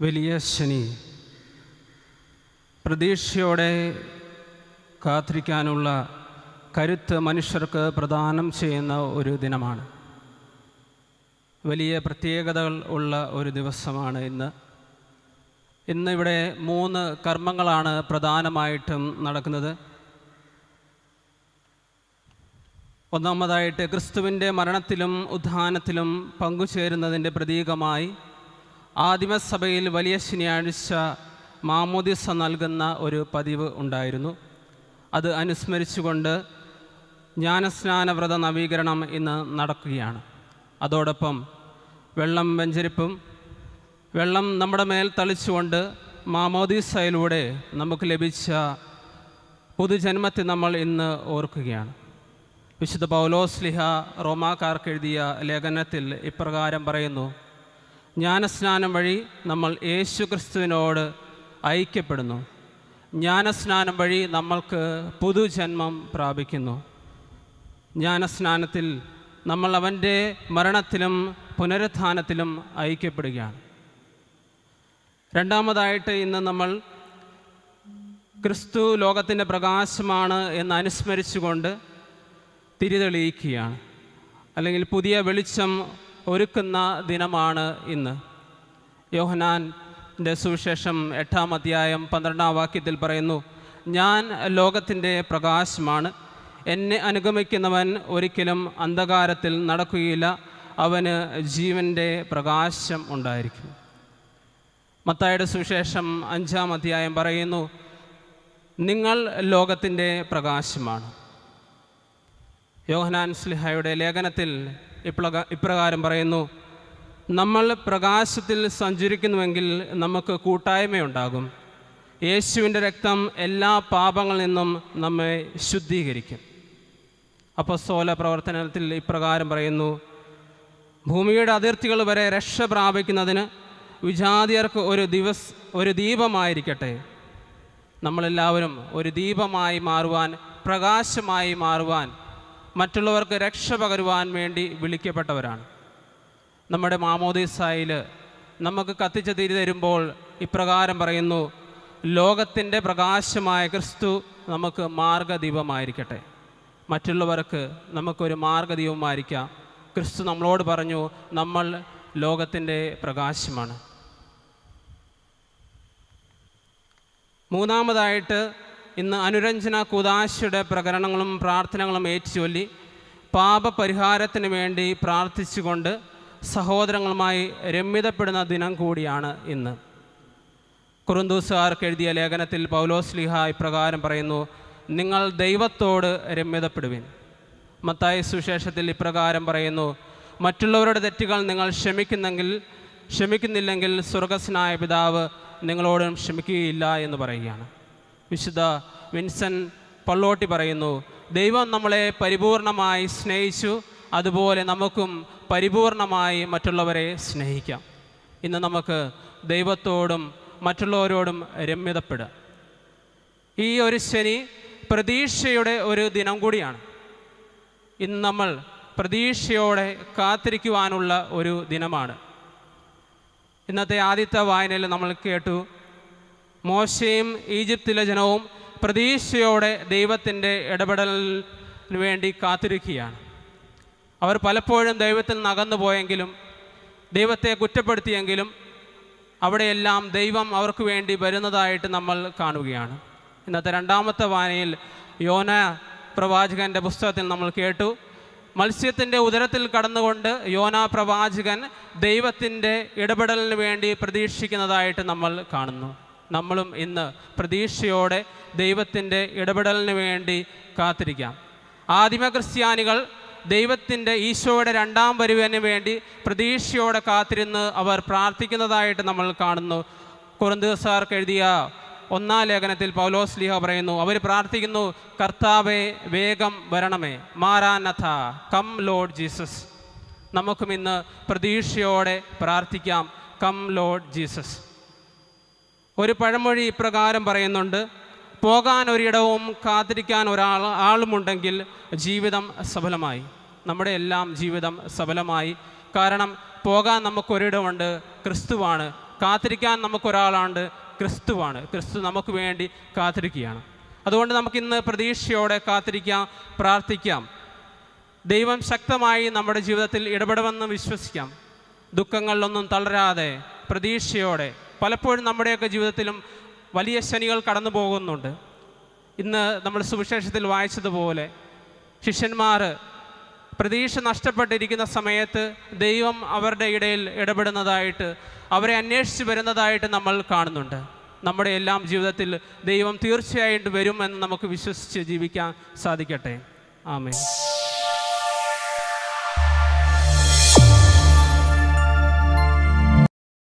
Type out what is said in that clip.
വലിയ ശനി. പ്രതീക്ഷയോടെ കാത്തിരിക്കാനുള്ള കരുത്ത് മനുഷ്യർക്ക് പ്രദാനം ചെയ്യുന്ന ഒരു ദിനമാണ്. വലിയ പ്രത്യേകതകൾ ഉള്ള ഒരു ദിവസമാണ് ഇന്ന്. ഇന്നിവിടെ മൂന്ന് കർമ്മങ്ങളാണ് പ്രധാനമായിട്ടും നടക്കുന്നത്. ഒന്നാമതായിട്ട് ക്രിസ്തുവിന്റെ മരണത്തിലും ഉദ്ധാനത്തിലും പങ്കുചേരുന്നതിന്റെ പ്രതീകമായി ആദിമസഭയിൽ വലിയ ശനിയാഴ്ച മാമോദിസ നൽകുന്ന ഒരു പതിവ് ഉണ്ടായിരുന്നു. അത് അനുസ്മരിച്ചുകൊണ്ട് ജ്ഞാനസ്നാനവ്രത നവീകരണം ഇന്ന് നടക്കുകയാണ്. അതോടൊപ്പം വെള്ളം വെഞ്ചരിപ്പും വെള്ളം നമ്മുടെ മേൽ തളിച്ചുകൊണ്ട് മാമോദീസയിലൂടെ നമുക്ക് ലഭിച്ച പുതുജന്മത്തെ നമ്മൾ ഇന്ന് ഓർക്കുകയാണ്. വിശുദ്ധ പൗലോസ്ലിഹ റോമാക്കാർക്ക് എഴുതിയ ലേഖനത്തിൽ ഇപ്രകാരം പറയുന്നു ജ്ഞാനസ്നാനം വഴി നമ്മൾ യേശു ക്രിസ്തുവിനോട് ഐക്യപ്പെടുന്നു. ജ്ഞാനസ്നാനം വഴി നമ്മൾക്ക് പുതുജന്മം പ്രാപിക്കുന്നു. ജ്ഞാനസ്നാനത്തിൽ നമ്മൾ അവന്റെ മരണത്തിലും പുനരുത്ഥാനത്തിലും ഐക്യപ്പെടുകയാണ്. രണ്ടാമതായിട്ട് ഇന്ന് നമ്മൾ ക്രിസ്തു ലോകത്തിന്റെ പ്രകാശമാണ് എന്ന് അനുസ്മരിച്ചുകൊണ്ട് തിരിതെളിയിക്കുകയാണ്. അല്ലെങ്കിൽ പുതിയ വെളിച്ചം ഒരുക്കുന്ന ദിനമാണ് ഇന്ന്. യോഹനാന്റെ സുവിശേഷം എട്ടാം അധ്യായം പന്ത്രണ്ടാം വാക്യത്തിൽ പറയുന്നു ഞാൻ ലോകത്തിന്റെ പ്രകാശമാണ്. എന്നെ അനുഗമിക്കുന്നവൻ ഒരിക്കലും അന്ധകാരത്തിൽ നടക്കുകയില്ല. അവന് ജീവന്റെ പ്രകാശം ഉണ്ടായിരിക്കും. മത്തായുടെ സുവിശേഷം അഞ്ചാം അധ്യായം പറയുന്നു നിങ്ങൾ ലോകത്തിന്റെ പ്രകാശമാണ്. യോഹനാൻ സ്ലിഹയുടെ ലേഖനത്തിൽ ഇപ്രക ഇപ്രകാരം പറയുന്നു നമ്മൾ പ്രകാശത്തിൽ സഞ്ചരിക്കുന്നുവെങ്കിൽ നമുക്ക് കൂട്ടായ്മയുണ്ടാകും. യേശുവിന്റെ രക്തം എല്ലാ പാപങ്ങളിൽ നിന്നും നമ്മെ ശുദ്ധീകരിക്കും. അപ്പസ്തോല പ്രവർത്തനത്തിൽ ഇപ്രകാരം പറയുന്നു ഭൂമിയുടെ അതിർത്തികൾ വരെ രക്ഷ പ്രാപിക്കുന്നതിന് വിജാതിയർക്ക് ഒരു ദിവസ് ഒരു ദീപമായിരിക്കട്ടെ. നമ്മളെല്ലാവരും ഒരു ദീപമായി മാറുവാൻ പ്രകാശമായി മാറുവാൻ മറ്റുള്ളവർക്ക് രക്ഷ പകരുവാൻ വേണ്ടി വിളിക്കപ്പെട്ടവരാണ്. നമ്മുടെ മാമോദിസായിൽ നമുക്ക് കത്തിച്ച് തിരി തരുമ്പോൾ ഇപ്രകാരം പറയുന്നു ലോകത്തിന്റെ പ്രകാശമായ ക്രിസ്തു നമുക്ക് മാർഗദീപമായിരിക്കട്ടെ. മറ്റുള്ളവർക്ക് നമുക്കൊരു മാർഗദീപമായിരിക്കാം. ക്രിസ്തു നമ്മളോട് പറഞ്ഞു നമ്മൾ ലോകത്തിന്റെ പ്രകാശമാണ്. മൂന്നാമതായിട്ട് ഇന്ന് അനുരഞ്ജന കുദാശയുടെ പ്രകരണങ്ങളും പ്രാർത്ഥനകളും ഏറ്റുചൊല്ലി പാപപരിഹാരത്തിന് വേണ്ടി പ്രാർത്ഥിച്ചുകൊണ്ട് സഹോദരങ്ങളുമായി രമ്യതപ്പെടുന്ന ദിനം കൂടിയാണ് ഇന്ന്. കുറുന്തൂസുകാർക്ക് എഴുതിയ ലേഖനത്തിൽ പൗലോസ്ലിഹ ഇപ്രകാരം പറയുന്നു നിങ്ങൾ ദൈവത്തോട് രമ്യതപ്പെടുവിൻ. മത്തായ സുശേഷത്തിൽ ഇപ്രകാരം പറയുന്നു മറ്റുള്ളവരുടെ തെറ്റുകൾ നിങ്ങൾ ക്ഷമിക്കുന്നെങ്കിൽ ക്ഷമിക്കുന്നില്ലെങ്കിൽ സ്വർഗസ്നായ പിതാവ് നിങ്ങളോടും ക്ഷമിക്കുകയില്ല എന്ന് പറയുകയാണ്. വിശുദ്ധ വിൻസൻ പള്ളോട്ടി പറയുന്നു ദൈവം നമ്മളെ പരിപൂർണമായി സ്നേഹിച്ചു അതുപോലെ നമുക്കും പരിപൂർണമായി മറ്റുള്ളവരെ സ്നേഹിക്കാം. ഇന്ന് നമുക്ക് ദൈവത്തോടും മറ്റുള്ളവരോടും രമ്യതപ്പെടുക. ഈ ഒരു ശനി പ്രതീക്ഷയുടെ ഒരു ദിനം കൂടിയാണ്. ഇന്ന് നമ്മൾ പ്രതീക്ഷയോടെ കാത്തിരിക്കുവാനുള്ള ഒരു ദിനമാണ്. ഇന്നത്തെ ആദ്യത്തെ വായനയിൽ നമ്മൾ കേട്ടു മോശയും ഈജിപ്തിലെ ജനവും പ്രതീക്ഷയോടെ ദൈവത്തിന്റെ ഇടപെടലിന് വേണ്ടി കാത്തിരിക്കുകയാണ്. അവർ പലപ്പോഴും ദൈവത്തിൽ നിന്ന് അകന്നു പോയെങ്കിലും ദൈവത്തെ കുറ്റപ്പെടുത്തിയെങ്കിലും അവിടെയെല്ലാം ദൈവം അവർക്ക് വേണ്ടി വരുന്നതായിട്ട് നമ്മൾ കാണുകയാണ്. ഇന്നത്തെ രണ്ടാമത്തെ വായനയിൽ യോന പ്രവാചകന്റെ പുസ്തകത്തിൽ നമ്മൾ കേട്ടു. മത്സ്യത്തിന്റെ ഉദരത്തിൽ കടന്നുകൊണ്ട് യോന പ്രവാചകൻ ദൈവത്തിന്റെ ഇടപെടലിന് വേണ്ടി പ്രതീക്ഷിക്കുന്നതായിട്ട് നമ്മൾ കാണുന്നു. നമ്മളും ഇന്ന് പ്രതീക്ഷയോടെ ദൈവത്തിന്റെ ഇടപെടലിന് വേണ്ടി കാത്തിരിക്കാം. ആദിമ ക്രിസ്ത്യാനികൾ ദൈവത്തിന്റെ ഈശോയുടെ രണ്ടാം വരുവിന് വേണ്ടി പ്രതീക്ഷയോടെ കാത്തിരുന്ന് അവർ പ്രാർത്ഥിക്കുന്നതായിട്ട് നമ്മൾ കാണുന്നു. കുറുന്തസാർക്ക് എഴുതിയ ഒന്നാം ലേഖനത്തിൽ പൗലോസ് ലീഹ പറയുന്നു അവർ പ്രാർത്ഥിക്കുന്നു കർത്താവെ വേഗം വരണമേ. മാറാനഥ കം ലോഡ് ജീസസ്. നമുക്കും ഇന്ന് പ്രതീക്ഷയോടെ പ്രാർത്ഥിക്കാം കം ലോഡ് ജീസസ്. ഒരു പഴമൊഴി ഇപ്രകാരം പറയുന്നുണ്ട് പോകാൻ ഒരിടവും കാത്തിരിക്കാൻ ഒരാൾ ആളുമുണ്ടെങ്കിൽ ജീവിതം സഫലമായി. നമ്മുടെ എല്ലാം ജീവിതം സഫലമായി. കാരണം പോകാൻ നമുക്കൊരിടമുണ്ട് ക്രിസ്തുവാണ്. കാത്തിരിക്കാൻ നമുക്കൊരാളാണ്ട് ക്രിസ്തുവാണ്. ക്രിസ്തു നമുക്ക് വേണ്ടി കാത്തിരിക്കുകയാണ്. അതുകൊണ്ട് നമുക്കിന്ന് പ്രതീക്ഷയോടെ കാത്തിരിക്കാം പ്രാർത്ഥിക്കാം. ദൈവം ശക്തമായി നമ്മുടെ ജീവിതത്തിൽ ഇടപെടുമെന്ന് വിശ്വസിക്കാം. ദുഃഖങ്ങളിലൊന്നും തളരാതെ പ്രതീക്ഷയോടെ പലപ്പോഴും നമ്മുടെയൊക്കെ ജീവിതത്തിലും വലിയ ശനികൾ കടന്നു പോകുന്നുണ്ട്. ഇന്ന് നമ്മൾ സുവിശേഷത്തിൽ വായിച്ചതുപോലെ ശിഷ്യന്മാർ പ്രതീക്ഷ നഷ്ടപ്പെട്ടിരിക്കുന്ന സമയത്ത് ദൈവം അവരുടെ ഇടയിൽ ഇടപെടുന്നതായിട്ട് അവരെ അന്വേഷിച്ച് വരുന്നതായിട്ട് നമ്മൾ കാണുന്നുണ്ട്. നമ്മുടെ എല്ലാം ജീവിതത്തിൽ ദൈവം തീർച്ചയായിട്ടും വരുമെന്ന് നമുക്ക് വിശ്വസിച്ച് ജീവിക്കാൻ സാധിക്കട്ടെ. ആമേ